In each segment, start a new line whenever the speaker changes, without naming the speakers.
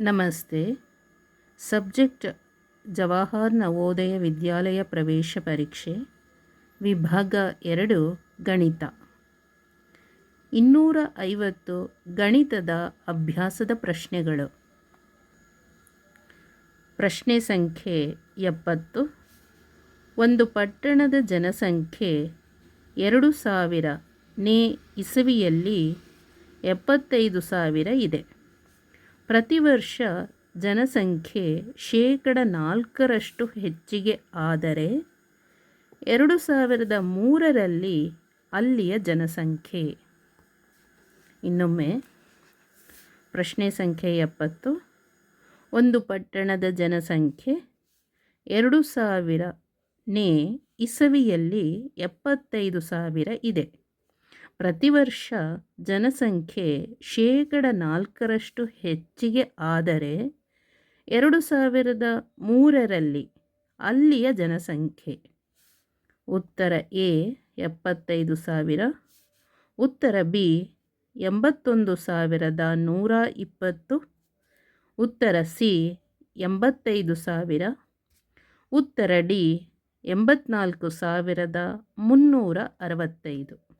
ನಮಸ್ತೆ. ಸಬ್ಜೆಕ್ಟ್ ಜವಾಹರ್ ನವೋದಯ ವಿದ್ಯಾಲಯ ಪ್ರವೇಶ ಪರೀಕ್ಷೆ, ವಿಭಾಗ ಎರಡು, ಗಣಿತ. ಇನ್ನೂರ ಐವತ್ತು ಗಣಿತದ ಅಭ್ಯಾಸದ ಪ್ರಶ್ನೆಗಳು. ಪ್ರಶ್ನೆ ಸಂಖ್ಯೆ ಎಪ್ಪತ್ತು. ಒಂದು ಪಟ್ಟಣದ ಜನಸಂಖ್ಯೆ ಎರಡು ಸಾವಿರ, ನೇ ಇಸವಿಯಲ್ಲಿ ಎಪ್ಪತ್ತೈದು ಸಾವಿರ ಇದೆ. ಪ್ರತಿ ವರ್ಷ ಜನಸಂಖ್ಯೆ ಶೇಕಡ ನಾಲ್ಕರಷ್ಟು ಹೆಚ್ಚಿಗೆ ಆದರೆ ಎರಡು ಸಾವಿರದ ಮೂರರಲ್ಲಿ ಅಲ್ಲಿಯ ಜನಸಂಖ್ಯೆ. ಇನ್ನೊಮ್ಮೆ, ಪ್ರಶ್ನೆ ಸಂಖ್ಯೆ ಎಪ್ಪತ್ತು. ಒಂದು ಪಟ್ಟಣದ ಜನಸಂಖ್ಯೆ ಎರಡು ಸಾವಿರನೇ ಇಸವಿಯಲ್ಲಿ ಎಪ್ಪತ್ತೈದು ಸಾವಿರ ಇದೆ. ಪ್ರತಿ ವರ್ಷ ಜನಸಂಖ್ಯೆ ಶೇಕಡ ನಾಲ್ಕರಷ್ಟು ಹೆಚ್ಚಿಗೆ ಆದರೆ ಎರಡು ಸಾವಿರದ ಮೂರರಲ್ಲಿ ಅಲ್ಲಿಯ ಜನಸಂಖ್ಯೆ. ಉತ್ತರ ಎ, ಎಪ್ಪತ್ತೈದು ಸಾವಿರ. ಉತ್ತರ ಬಿ, ಎಂಬತ್ತೊಂದು ಸಾವಿರದ ನೂರ ಇಪ್ಪತ್ತು. ಉತ್ತರ ಸಿ, ಎಂಬತ್ತೈದು ಸಾವಿರ. ಉತ್ತರ ಡಿ, ಎಂಬತ್ನಾಲ್ಕು ಸಾವಿರದ ಮುನ್ನೂರ ಅರವತ್ತೈದು.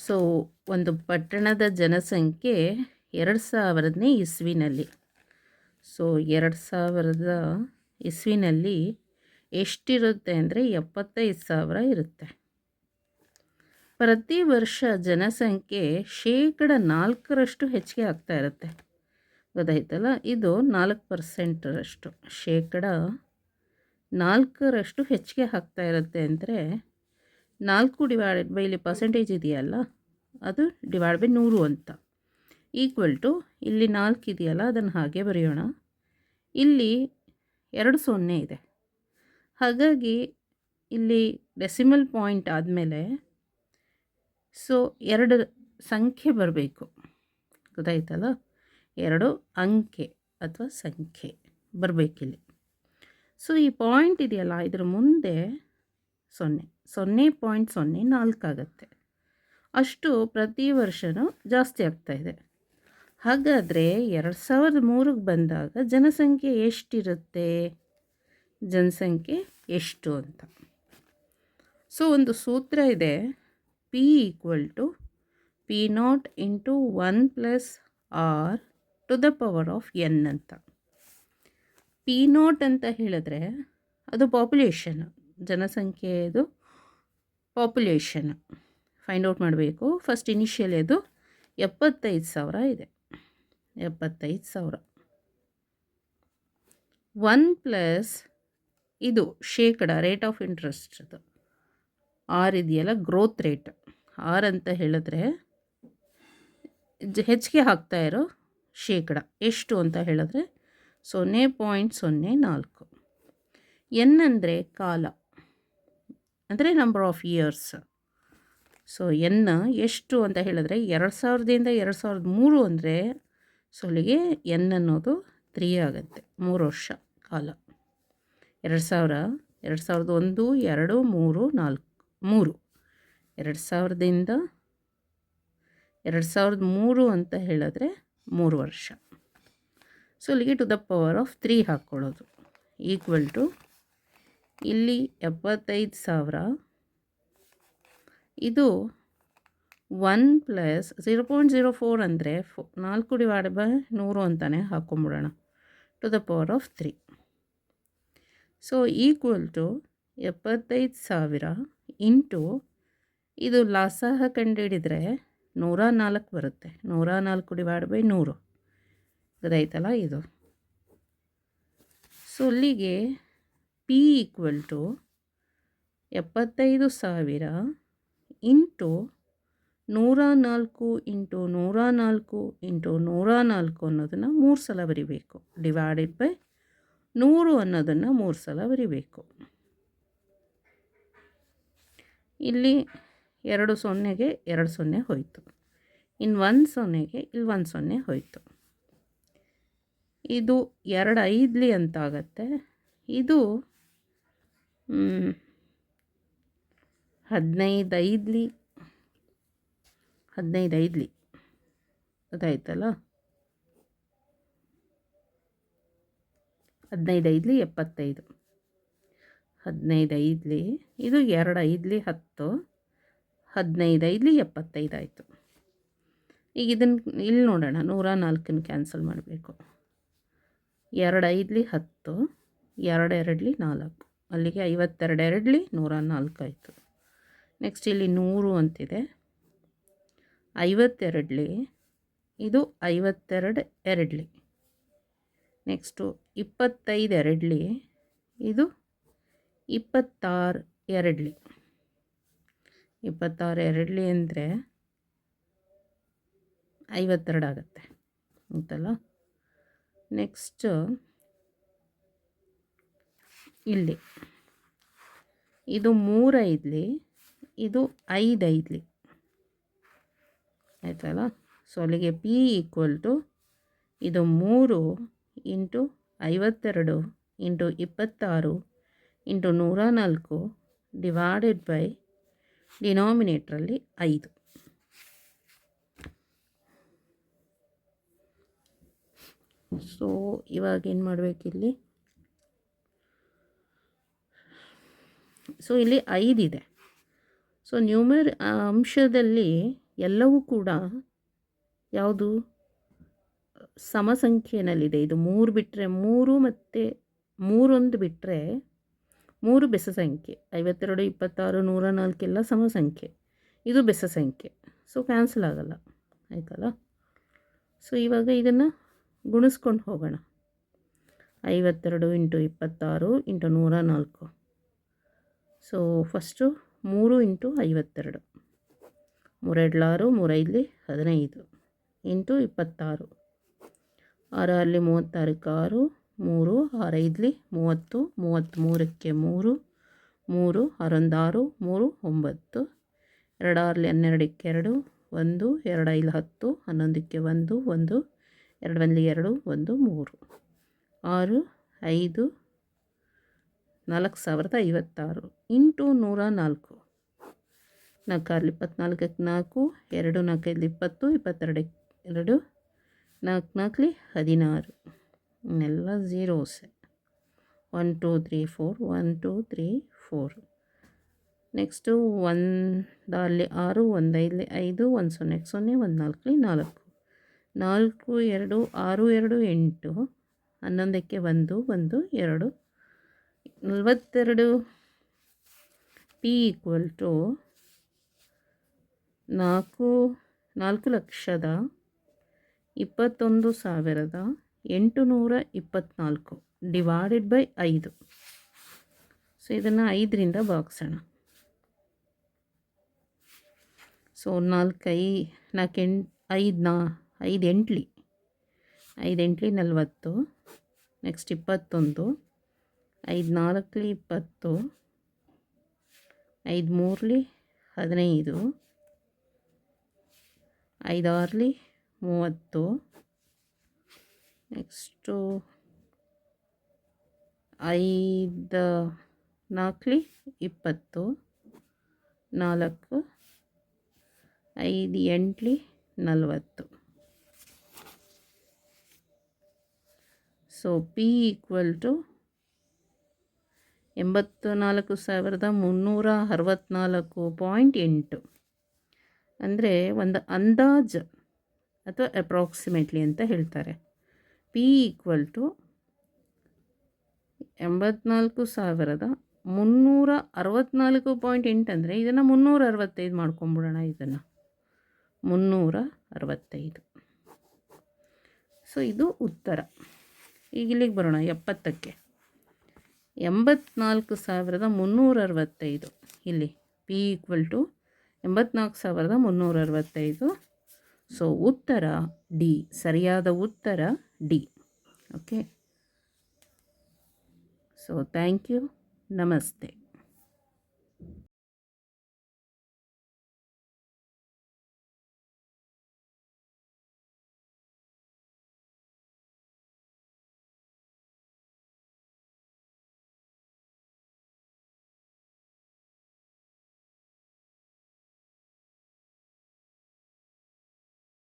ಸೊ ಒಂದು ಪಟ್ಟಣದ ಜನಸಂಖ್ಯೆ ಎರಡು ಸಾವಿರದನೇ ಇಸ್ವಿನಲ್ಲಿ. ಸೊ ಎರಡು ಸಾವಿರದ ಇಸ್ವಿನಲ್ಲಿ ಎಷ್ಟಿರುತ್ತೆ ಅಂದರೆ ಎಪ್ಪತ್ತೈದು ಸಾವಿರ ಇರುತ್ತೆ. ಪ್ರತಿ ವರ್ಷ ಜನಸಂಖ್ಯೆ ಶೇಕಡ ನಾಲ್ಕರಷ್ಟು ಹೆಚ್ಚಿಗೆ ಆಗ್ತಾ ಇರುತ್ತೆ. ಗೊತ್ತಾಯ್ತಲ್ಲ? ಇದು ನಾಲ್ಕು ಪರ್ಸೆಂಟರಷ್ಟು ಶೇಕಡ ನಾಲ್ಕರಷ್ಟು ಹೆಚ್ಚಿಗೆ ಆಗ್ತಾ ಇರುತ್ತೆ ಅಂದರೆ ನಾಲ್ಕು ಡಿವೈಡೆಡ್ ಬೈ ಇಲ್ಲಿ ಪರ್ಸೆಂಟೇಜ್ ಇದೆಯಲ್ಲ, ಅದು ಡಿವೈಡ್ ಬೈ ನೂರು ಅಂತ. ಈಕ್ವಲ್ ಟು ಇಲ್ಲಿ ನಾಲ್ಕು ಇದೆಯಲ್ಲ, ಅದನ್ನು ಹಾಗೆ ಬರೆಯೋಣ. ಇಲ್ಲಿ ಎರಡು ಸೊನ್ನೆ ಇದೆ. ಹಾಗಾಗಿ ಇಲ್ಲಿ ಡೆಸಿಮಲ್ ಪಾಯಿಂಟ್ ಆದಮೇಲೆ ಸೊ ಎರಡು ಸಂಖ್ಯೆ ಬರಬೇಕು. ಗೊತ್ತಾಯ್ತಲ್ಲ? ಎರಡು ಅಂಕೆ ಅಥವಾ ಸಂಖ್ಯೆ ಬರಬೇಕಿಲ್ಲಿ. ಸೊ ಈ ಪಾಯಿಂಟ್ ಇದೆಯಲ್ಲ, ಇದರ ಮುಂದೆ ಸೊನ್ನೆ. ಸೊನ್ನೆ ಪಾಯಿಂಟ್ ಸೊನ್ನೆ ನಾಲ್ಕಾಗತ್ತೆ ಅಷ್ಟು ಪ್ರತಿ ವರ್ಷವೂ ಜಾಸ್ತಿ ಆಗ್ತಾಯಿದೆ ಹಾಗಾದರೆ ಎರಡು ಸಾವಿರದ ಮೂರಿಗೆ ಬಂದಾಗ ಜನಸಂಖ್ಯೆ ಎಷ್ಟಿರುತ್ತೆ? ಜನಸಂಖ್ಯೆ ಎಷ್ಟು ಅಂತ. ಸೊ, ಒಂದು ಸೂತ್ರ ಇದೆ. P equal to P not into one plus R to the power of N ಅಂತ. ಪಿ ನಾಟ್ ಅಂತ ಹೇಳಿದ್ರೆ ಅದು ಪಾಪ್ಯುಲೇಷನ್ ಜನಸಂಖ್ಯೆಯದು ಪಾಪ್ಯುಲೇಷನ್ ಫೈಂಡ್ ಔಟ್ ಮಾಡಬೇಕು. ಫಸ್ಟ್ ಇನಿಷಿಯಲ್ ಅದು ಎಪ್ಪತ್ತೈದು ಸಾವಿರ ಇದೆ. ಎಪ್ಪತ್ತೈದು ಸಾವಿರ. ಒನ್ ಪ್ಲಸ್ ಇದು ಶೇಕಡ ರೇಟ್ ಆಫ್ ಇಂಟ್ರೆಸ್ಟ್ ಅದು ಆರ್ ಇದೆಯಲ್ಲ ಗ್ರೋತ್ ರೇಟ್ ಆರ್ ಅಂತ ಹೇಳಿದ್ರೆ ಹೆಚ್ಚಿಗೆ ಹಾಕ್ತಾ ಇರೋ ಶೇಕಡ. ಎಷ್ಟು ಅಂತ ಹೇಳಿದ್ರೆ ಸೊನ್ನೆ ಪಾಯಿಂಟ್ ಸೊನ್ನೆ ನಾಲ್ಕು. ಎನ್ ಅಂದರೆ ಕಾಲ. ಅಂದರೆ number of years so N ಎಷ್ಟು ಅಂತ ಹೇಳಿದ್ರೆ ಎರಡು ಸಾವಿರದಿಂದ ಎರಡು ಸಾವಿರದ ಮೂರು ಅಂದರೆ ಸೊ ಅಲ್ಲಿಗೆ ಎನ್ ಅನ್ನೋದು ತ್ರೀ ಆಗುತ್ತೆ, ಮೂರು ವರ್ಷ ಕಾಲ. ಎರಡು ಸಾವಿರ, ಎರಡು ಸಾವಿರದ ಒಂದು, ಎರಡು, ಮೂರು, ನಾಲ್ಕು, ಮೂರು. ಎರಡು ಸಾವಿರದಿಂದ ಎರಡು ಸಾವಿರದ ಮೂರು ಅಂತ ಹೇಳಿದ್ರೆ ಮೂರು ವರ್ಷ. ಸೊ ಅಲ್ಲಿಗೆ to the power of three ಹಾಕ್ಕೊಳ್ಳೋದು. Equal to ಇಲ್ಲಿ ಎಪ್ಪತ್ತೈದು ಸಾವಿರ. ಇದು one plus zero point zero four ಅಂದರೆ ಫೋ ನಾಲ್ಕು ಡಿವೈಡ್ ಬೈ ನೂರು ಅಂತಲೇ ಹಾಕ್ಕೊಂಬಿಡೋಣ to the power of three. So equal to ಎಪ್ಪತ್ತೈದು ಸಾವಿರ ಇಂಟು ಇದು ಲಾಸಾಹ ಕಂಡುಹಿಡಿದ್ರೆ ನೂರ ನಾಲ್ಕು ಬರುತ್ತೆ. ನೂರ ನಾಲ್ಕು ಡಿವೈಡ್ ಬೈ ನೂರು. ಗೊತ್ತಾಯ್ತಲ್ಲ ಇದು? ಸೊ ಅಲ್ಲಿಗೆ ಪಿ ಈಕ್ವಲ್ ಟು ಎಪ್ಪತ್ತೈದು ಸಾವಿರ ಇಂಟು ನೂರ ನಾಲ್ಕು ಇಂಟು ನೂರ ನಾಲ್ಕು ಇಂಟು ನೂರ ನಾಲ್ಕು ಅನ್ನೋದನ್ನು ಮೂರು ಸಲ ಬರಿಬೇಕು. ಡಿವೈಡೆಡ್ ಬೈ ನೂರು ಅನ್ನೋದನ್ನು ಮೂರು ಸಲ ಬರಿಬೇಕು. ಇಲ್ಲಿ ಎರಡು ಸೊನ್ನೆಗೆ ಎರಡು ಸೊನ್ನೆ ಹೋಯಿತು. ಇನ್ನು ಒಂದು ಸೊನ್ನೆಗೆ ಇಲ್ಲಿ ಒಂದು ಸೊನ್ನೆ ಹೋಯಿತು. ಇದು ಎರಡು ಐದ್ಲಿ ಅಂತಾಗತ್ತೆ. ಇದು ಹದಿನೈದು ಐದ್ಲಿ. ಹದಿನೈದು ಐದ್ಲಿ. ಅದಾಯ್ತಲ್ಲ ಹದಿನೈದು ಐದ್ಲಿ, ಎಪ್ಪತ್ತೈದು. ಹದಿನೈದು ಐದ್ಲಿ, ಇದು ಎರಡು ಐದ್ಲಿ, ಹತ್ತು. ಹದಿನೈದು ಐದ್ಲಿ, ಎಪ್ಪತ್ತೈದು ಆಯಿತು. ಈಗ ಇದನ್ನು ಇಲ್ಲಿ ನೋಡೋಣ, ನೂರ ನಾಲ್ಕನ್ನು ಕ್ಯಾನ್ಸಲ್ ಮಾಡಬೇಕು. ಎರಡು ಐದಲಿ, ಹತ್ತು. ಎರಡು ಎರಡಲಿ, ನಾಲ್ಕು. ಅಲ್ಲಿಗೆ ಐವತ್ತೆರಡು ಎರಡಲಿ ನೂರ ನಾಲ್ಕಾಯಿತು ನೆಕ್ಸ್ಟ್ ಇಲ್ಲಿ ನೂರು ಅಂತಿದೆ. ಐವತ್ತೆರಡಲಿ ಇದು ಐವತ್ತೆರಡು ಎರಡಲಿ ನೆಕ್ಸ್ಟು ಇಪ್ಪತ್ತೈದು ಎರಡಲಿ ಇದು ಇಪ್ಪತ್ತಾರು ಎರಡಲಿ ಇಪ್ಪತ್ತಾರು ಎರಡಲಿ ಅಂದರೆ ಐವತ್ತೆರಡು ಆಗುತ್ತೆ ನೆಕ್ಸ್ಟ್ ಇಲ್ಲಿ. ಇದು ಮೂರೈದ್ಲಿ ಇದು ಐದು ಐದ್ಲಿ. ಆಯ್ತಲ್ಲ? ಸೊ ಅಲ್ಲಿಗೆ ಪಿ ಈಕ್ವಲ್ ಟು ಇದು ಮೂರು ಇಂಟು ಐವತ್ತೆರಡು ಇಂಟು ಇಪ್ಪತ್ತಾರು ಇಂಟು ನೂರ ನಾಲ್ಕು ಡಿವೈಡೆಡ್ ಬೈ ಡಿನಾಮಿನೇಟ್ರಲ್ಲಿ ಐದು. ಸೊ ಇವಾಗ ಏನು ಮಾಡಬೇಕಿಲ್ಲಿ? ಸೊ ಇಲ್ಲಿ ಐದಿದೆ ಸೊ ನ್ಯೂಮರ್ ಅಂಶದಲ್ಲಿ ಎಲ್ಲವೂ ಕೂಡ ಯಾವುದು? ಸಮ ಸಂಖ್ಯೆಯಲ್ಲಿದೆ ಇದು ಮೂರು ಬಿಟ್ಟರೆ ಮೂರು ಮತ್ತು ಮೂರೊಂದು ಬಿಟ್ಟರೆ ಮೂರು ಬೆಸ ಸಂಖ್ಯೆ ಐವತ್ತೆರಡು, ಇಪ್ಪತ್ತಾರು, ನೂರ ನಾಲ್ಕೆಲ್ಲ ಸಮ ಸಂಖ್ಯೆ ಇದು ಬೆಸ ಸಂಖ್ಯೆ ಸೊ ಕ್ಯಾನ್ಸಲ್ ಆಗಲ್ಲ. ಆಯ್ತಲ್ಲ? ಸೊ ಇವಾಗ ಇದನ್ನು ಗುಣಿಸ್ಕೊಂಡು ಹೋಗೋಣ. ಐವತ್ತೆರಡು ಇಂಟು ಇಪ್ಪತ್ತಾರು ಇಂಟು ನೂರ ನಾಲ್ಕು. ಸೊ ಫಸ್ಟು ಮೂರು ಇಂಟು ಐವತ್ತೆರಡು. ಮೂರೆಡ್ಲಾರು, ಮೂರೈದಲಿ ಹದಿನೈದು. ಇಂಟು ಇಪ್ಪತ್ತಾರು. ಆರು ಅಲ್ಲಿ ಮೂವತ್ತಾರಕ್ಕೆ ಆರು ಮೂರು, ಆರೈದಲಿ ಮೂವತ್ತು, ಮೂವತ್ತ್ಮೂರಕ್ಕೆ ಮೂರು ಮೂರು ಆರೊಂದಾರು ಆರು ಮೂರು, ಒಂಬತ್ತು. ಎರಡಾರಲ್ಲಿ ಹನ್ನೆರಡಕ್ಕೆ ಎರಡು, ಒಂದು ಎರಡು ಐದು ಹತ್ತು, ಹನ್ನೊಂದಕ್ಕೆ ಒಂದು ಒಂದು ಎರಡು ಎರಡು, ಒಂದು, ಮೂರು. ಆರು, ಐದು, ನಾಲ್ಕು ಸಾವಿರದ ಐವತ್ತಾರು. ಇಂಟು ನೂರ ನಾಲ್ಕು. ನಾಲ್ಕಾರ್ಲಿ ಇಪ್ಪತ್ನಾಲ್ಕಕ್ಕೆ ನಾಲ್ಕು ಎರಡು ನಾಲ್ಕೈದು ಇಪ್ಪತ್ತು ಇಪ್ಪತ್ತೆರಡಕ್ಕೆ ಎರಡು ನಾಲ್ಕು ನಾಲ್ಕಲಿ ಹದಿನಾರು. ಇನ್ನೆಲ್ಲ ಝೀರೋಸೆ one, two, three, four, one, two, three, four. Next ಒಂದಲ್ಲಿ ಆರು ಒಂದೈದಲ್ಲಿ ಐದು, ಒಂದು ಸೊನ್ನೆ ಸೊನ್ನೆ, ಒಂದು ನಾಲ್ಕಲಿ ನಾಲ್ಕು. ನಾಲ್ಕು, ಎರಡು, ಆರು, ಎರಡು, ಎಂಟು, ಹನ್ನೊಂದಕ್ಕೆ ಒಂದು ಒಂದು, ಎರಡು, ನಲವತ್ತೆರಡು ಪಿ ಈಕ್ವಲ್ ಟು ನಾಲ್ಕು ನಾಲ್ಕು ಲಕ್ಷದ ಇಪ್ಪತ್ತೊಂದು ಸಾವಿರದ ಎಂಟುನೂರ ಇಪ್ಪತ್ತ್ನಾಲ್ಕು ಡಿವೈಡೆಡ್ ಬೈ ಐದು. ಸೊ ಇದನ್ನು ಐದರಿಂದ ಬಾಗಿಸೋಣ ಸೊ ನಾಲ್ಕೈ, ನಾಲ್ಕು ಎಂಟು ಐದು ನಾ ಐದು ಎಂಟ್ಲಿ ಐದು ಎಂಟ್ಲಿ ನಲ್ವತ್ತು ನೆಕ್ಸ್ಟ್ ಇಪ್ಪತ್ತೊಂದು ಐದು ನಾಲ್ಕಲಿ ಇಪ್ಪತ್ತು ಐದು ಮೂರಲಿ, ಹದಿನೈದು. ಐದಾರಲಿ ಮೂವತ್ತು. ನೆಕ್ಸ್ಟು ಐದು ನಾಲ್ಕಲಿ, ಇಪ್ಪತ್ತು. ನಾಲ್ಕು, ಐದು ಎಂಟಲಿ, ನಲವತ್ತು. ಸೊ ಪಿ ಈಕ್ವಲ್ ಟು ಎಂಬತ್ತು ನಾಲ್ಕು ಸಾವಿರದ ಮುನ್ನೂರ ಅರವತ್ತ್ನಾಲ್ಕು ಪಾಯಿಂಟ್ ಎಂಟು. ಅಂದರೆ ಒಂದು ಅಂದಾಜು ಅಥವಾ ಅಪ್ರಾಕ್ಸಿಮೇಟ್ಲಿ ಅಂತ ಹೇಳ್ತಾರೆ. ಪಿ ಈಕ್ವಲ್ ಟು ಎಂಬತ್ನಾಲ್ಕು ಸಾವಿರದ ಮುನ್ನೂರ ಅರವತ್ತ್ನಾಲ್ಕು ಪಾಯಿಂಟ್ ಎಂಟು ಅಂದರೆ ಇದನ್ನು ಮುನ್ನೂರ ಅರವತ್ತೈದು ಮಾಡ್ಕೊಂಬಿಡೋಣ ಇದನ್ನು. ಮುನ್ನೂರ ಅರವತ್ತೈದು. ಸೊ ಇದು ಉತ್ತರ. ಈಗ ಇಲ್ಲಿಗೆ ಬರೋಣ ಎಪ್ಪತ್ತಕ್ಕೆ. ಎಂಬತ್ನಾಲ್ಕು ಸಾವಿರದ ಮುನ್ನೂರ ಅರವತ್ತೈದು ಇಲ್ಲಿ ಪಿ ಈಕ್ವಲ್ ಟು ಎಂಬತ್ನಾಲ್ಕು ಸಾವಿರದ ಮುನ್ನೂರ ಅರವತ್ತೈದು ಸೊ ಉತ್ತರ ಡಿ ಸರಿಯಾದ ಉತ್ತರ D okay so thank you ನಮಸ್ತೆ.